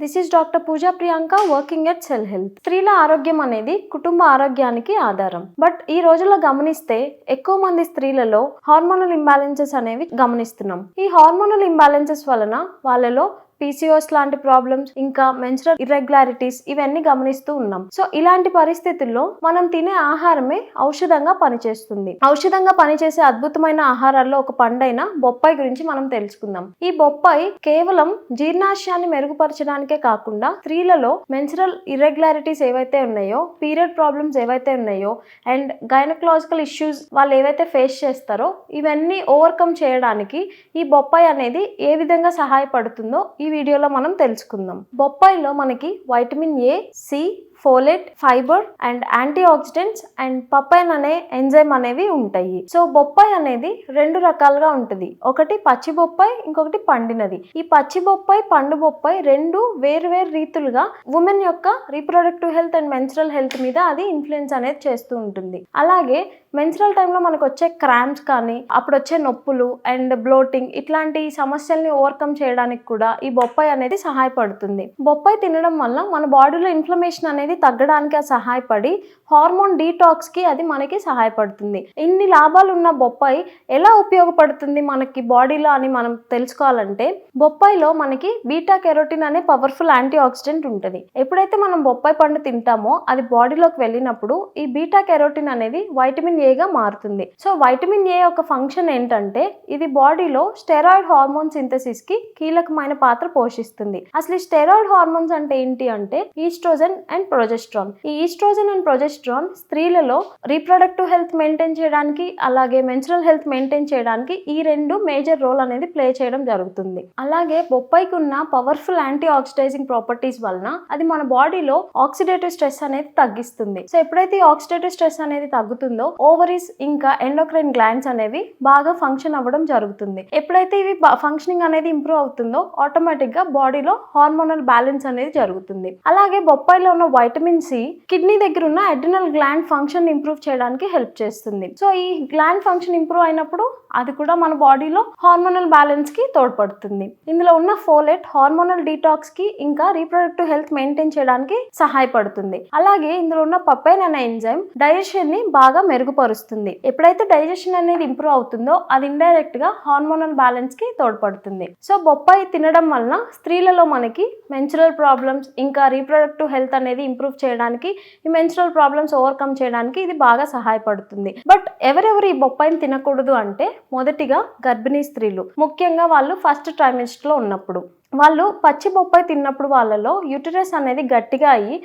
This is doctor Pooja Priyanka working at cell health స్త్రీల ఆరోగ్యం అనేది కుటుంబ ఆరోగ్యానికి ఆధారం. బట్ ఈ రోజుల్లో గమనిస్తే ఎక్కువ మంది స్త్రీలలో హార్మోనల్ ఇంబ్యాలెన్సెస్ అనేవి గమనిస్తున్నాం. ఈ హార్మోనల్ ఇంబ్యాలెన్సెస్ వలన వాళ్ళలో పీసీఓస్ లాంటి ప్రాబ్లమ్స్ ఇంకా మెన్స్ట్రల్ ఇర్రెగ్యులారిటీస్ ఇవన్నీ గమనిస్తూ ఉన్నాం. సో ఇలాంటి పరిస్థితుల్లో మనం తినే ఆహారమే ఔషధంగా పనిచేస్తుంది. ఔషధంగా పనిచేసే అద్భుతమైన ఆహారాల్లో ఒక పండైన బొప్పాయి గురించి మనం తెలుసుకుందాం. ఈ బొప్పాయి కేవలం జీర్ణాశయాన్ని మెరుగుపరచడానికే కాకుండా స్త్రీలలో మెన్స్ట్రల్ ఇర్రెగ్యులారిటీస్ ఏవైతే ఉన్నాయో పీరియడ్ ప్రాబ్లమ్స్ ఏవైతే ఉన్నాయో అండ్ గైనకలాజికల్ ఇష్యూస్ వాళ్ళు ఏవైతే ఫేస్ చేస్తారో ఇవన్నీ ఓవర్కమ్ చేయడానికి ఈ బొప్పాయి అనేది ఏ విధంగా సహాయపడుతుందో ఈ వీడియోలో మనం తెలుసుకుందాం. బొప్పాయిలో మనకి vitamin A C folate fibre and antioxidants and papain అనే ఎంజైమ్ అనేవి ఉంటాయి. సో బొప్పాయి అనేది రెండు రకాలుగా ఉంటుంది. ఒకటి పచ్చి బొప్పాయి ఇంకొకటి పండినది. ఈ పచ్చి బొప్పాయి పండు బొప్పాయి రెండు వేరు వేరు రీతులుగా ఉమెన్ యొక్క reproductive health and menstrual health మీద అది ఇన్ఫ్లుయెన్స్ అనేది చేస్తూ ఉంటుంది. అలాగే మెన్స్ట్రల్ టైంలో మనకు వచ్చే క్రాంప్స్ కానీ అప్పుడు వచ్చే నొప్పులు అండ్ బ్లోటింగ్ ఇట్లాంటి సమస్యల్ని ఓవర్కమ్ చేయడానికి కూడా ఈ బొప్పాయి అనేది సహాయపడుతుంది. బొప్పాయి తినడం వల్ల మన బాడీలో ఇన్ఫ్లమేషన్ అనేది తగ్గడానికి అది సహాయపడి హార్మోన్ డీటాక్స్కి అది మనకి సహాయపడుతుంది. ఇన్ని లాభాలు ఉన్న బొప్పాయి ఎలా ఉపయోగపడుతుంది మనకి బాడీలో అని మనం తెలుసుకోవాలంటే బొప్పాయిలో మనకి బీటా కెరోటిన్ అనే పవర్ఫుల్ యాంటీ ఆక్సిడెంట్ ఉంటుంది. ఎప్పుడైతే మనం బొప్పాయి పండు తింటామో అది బాడీలోకి వెళ్ళినప్పుడు ఈ బీటా కెరోటిన్ అనేది వైటమిన్ ఏగా మారుతుంది. సో వైటమిన్ ఏ యొక్క ఫంక్షన్ ఏంటంటే ఇది బాడీలో స్టెరాయిడ్ హార్మోన్ సింథసిస్కి కీలకమైన పాత్ర పోషిస్తుంది. అసలు ఈ స్టెరాయిడ్ హార్మోన్స్ అంటే ఏంటి అంటే ఈస్ట్రోజన్ అండ్ ప్రొజెస్ట్రాన్. ఈ ఈస్ట్రోజన్ అండ్ ప్రొజెస్ట్రాన్ స్త్రీలలో రీప్రొడక్టివ్ హెల్త్ మెయింటైన్ చేయడానికి అలాగే మెన్స్ట్రల్ హెల్త్ మెయింటైన్ చేయడానికి ఈ రెండు మేజర్ రోల్ అనేది ప్లే చేయడం జరుగుతుంది. అలాగే బొప్పాయికి ఉన్న పవర్ఫుల్ యాంటీ ఆక్సిడైజింగ్ ప్రాపర్టీస్ వలన అది మన బాడీలో ఆక్సిడేటివ్ స్ట్రెస్ అనేది తగ్గిస్తుంది. సో ఎప్పుడైతే ఈ ఆక్సిడేటివ్ స్ట్రెస్ అనేది తగ్గుతుందో ఓవరీస్ ఇంకా ఎండోక్రైన్ గ్లాండ్స్ అనేవి బాగా ఫంక్షన్ అవ్వడం జరుగుతుంది. ఎప్పుడైతే ఇవి ఫంక్షనింగ్ అనేది ఇంప్రూవ్ అవుతుందో ఆటోమేటిక్గా బాడీలో హార్మోనల్ బ్యాలెన్స్ అనేది జరుగుతుంది. అలాగే బొప్పాయిలో ఉన్న వైటమిన్ సి కిడ్నీ దగ్గర ఉన్న అడ్రినల్ గ్లాండ్ ఫంక్షన్ ఇంప్రూవ్ చేయడానికి హెల్ప్ చేస్తుంది. సో ఈ గ్లాండ్ ఫంక్షన్ ఇంప్రూవ్ అయినప్పుడు అది కూడా మన బాడీలో హార్మోనల్ బ్యాలెన్స్కి తోడ్పడుతుంది. ఇందులో ఉన్న ఫోలెట్ హార్మోనల్ డీటాక్స్కి ఇంకా రీప్రొడక్టివ్ హెల్త్ మెయింటైన్ చేయడానికి సహాయపడుతుంది. అలాగే ఇందులో ఉన్న పప్పైన్ అనే ఎంజైమ్ డైజెషన్ని బాగా మెరుగుపరుస్తుంది. ఎప్పుడైతే డైజెషన్ అనేది ఇంప్రూవ్ అవుతుందో అది ఇండైరెక్ట్గా హార్మోనల్ బ్యాలెన్స్కి తోడ్పడుతుంది. సో బొప్పాయి తినడం వలన స్త్రీలలో మనకి మెన్చురల్ ప్రాబ్లమ్స్ ఇంకా రీప్రొడక్టివ్ హెల్త్ అనేది ఇంప్రూవ్ చేయడానికి ఈ మెన్స్ట్రల్ ప్రాబ్లమ్స్ ఓవర్కమ్ చేయడానికి ఇది బాగా సహాయపడుతుంది. బట్ ఎవరెవరు ఈ బొప్పాయిని తినకూడదు అంటే మొదటిగా గర్భిణీ స్త్రీలు. ముఖ్యంగా వాళ్ళు ఫస్ట్ ట్రైమిస్టర్లో ఉన్నప్పుడు. వాళ్ళు పచ్చి బొప్పాయి తిన్నప్పుడు వాళ్ళలో యూటరస్ అనేది గట్టిగా అయ్యి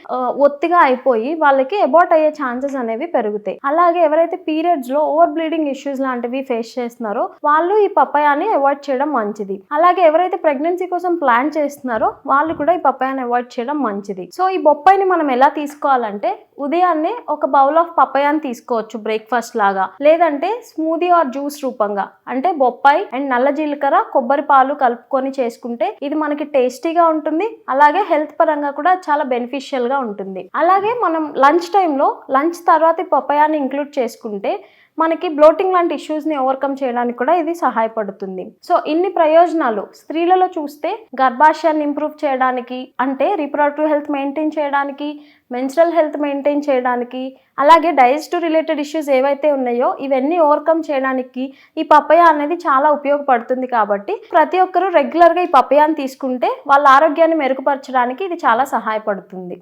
ఒత్తిగా అయిపోయి వాళ్ళకి అబార్ట్ అయ్యే ఛాన్సెస్ అనేవి పెరుగుతాయి. అలాగే ఎవరైతే పీరియడ్స్లో ఓవర్ బ్లీడింగ్ ఇష్యూస్ లాంటివి ఫేస్ చేస్తున్నారో వాళ్ళు ఈ పప్పాయాని అవాయిడ్ చేయడం మంచిది. అలాగే ఎవరైతే ప్రెగ్నెన్సీ కోసం ప్లాన్ చేస్తున్నారో వాళ్ళు కూడా ఈ పప్పాయాని అవాయిడ్ చేయడం మంచిది. సో ఈ బొప్పాయిని మనం ఎలా తీసుకోవాలంటే ఉదయాన్నే ఒక బౌల్ ఆఫ్ పప్పాయాన్ని తీసుకోవచ్చు బ్రేక్ఫాస్ట్ లాగా. లేదంటే స్మూదీ ఆర్ జ్యూస్ రూపంగా. అంటే బొప్పాయి అండ్ నల్ల జీలకర్ర కొబ్బరి పాలు కలుపుకొని చేసుకుంటే ఇది మనకి టేస్టీగా ఉంటుంది అలాగే హెల్త్ పరంగా కూడా చాలా బెనిఫిషియల్గా ఉంటుంది. అలాగే మనం లంచ్ టైంలో లంచ్ తర్వాత ఈ ఇంక్లూడ్ చేసుకుంటే మనకి బ్లోటింగ్ లాంటి ఇష్యూస్ని ఓవర్కమ్ చేయడానికి కూడా ఇది సహాయపడుతుంది. సో ఇన్ని ప్రయోజనాలు స్త్రీలలో చూస్తే గర్భాశయాన్ని ఇంప్రూవ్ చేయడానికి అంటే రీప్రొడక్టివ్ హెల్త్ మెయింటైన్ చేయడానికి మెన్స్ట్రల్ హెల్త్ మెయింటైన్ చేయడానికి అలాగే డైజెస్టివ్ రిలేటెడ్ ఇష్యూస్ ఏవైతే ఉన్నాయో ఇవన్నీ ఓవర్కమ్ చేయడానికి ఈ పప్పయ అనేది చాలా ఉపయోగపడుతుంది కాబట్టి ప్రతి ఒక్కరూ రెగ్యులర్గా ఈ పప్పయాన్ని తీసుకుంటే వాళ్ళ ఆరోగ్యాన్ని మెరుగుపరచడానికి ఇది చాలా సహాయపడుతుంది.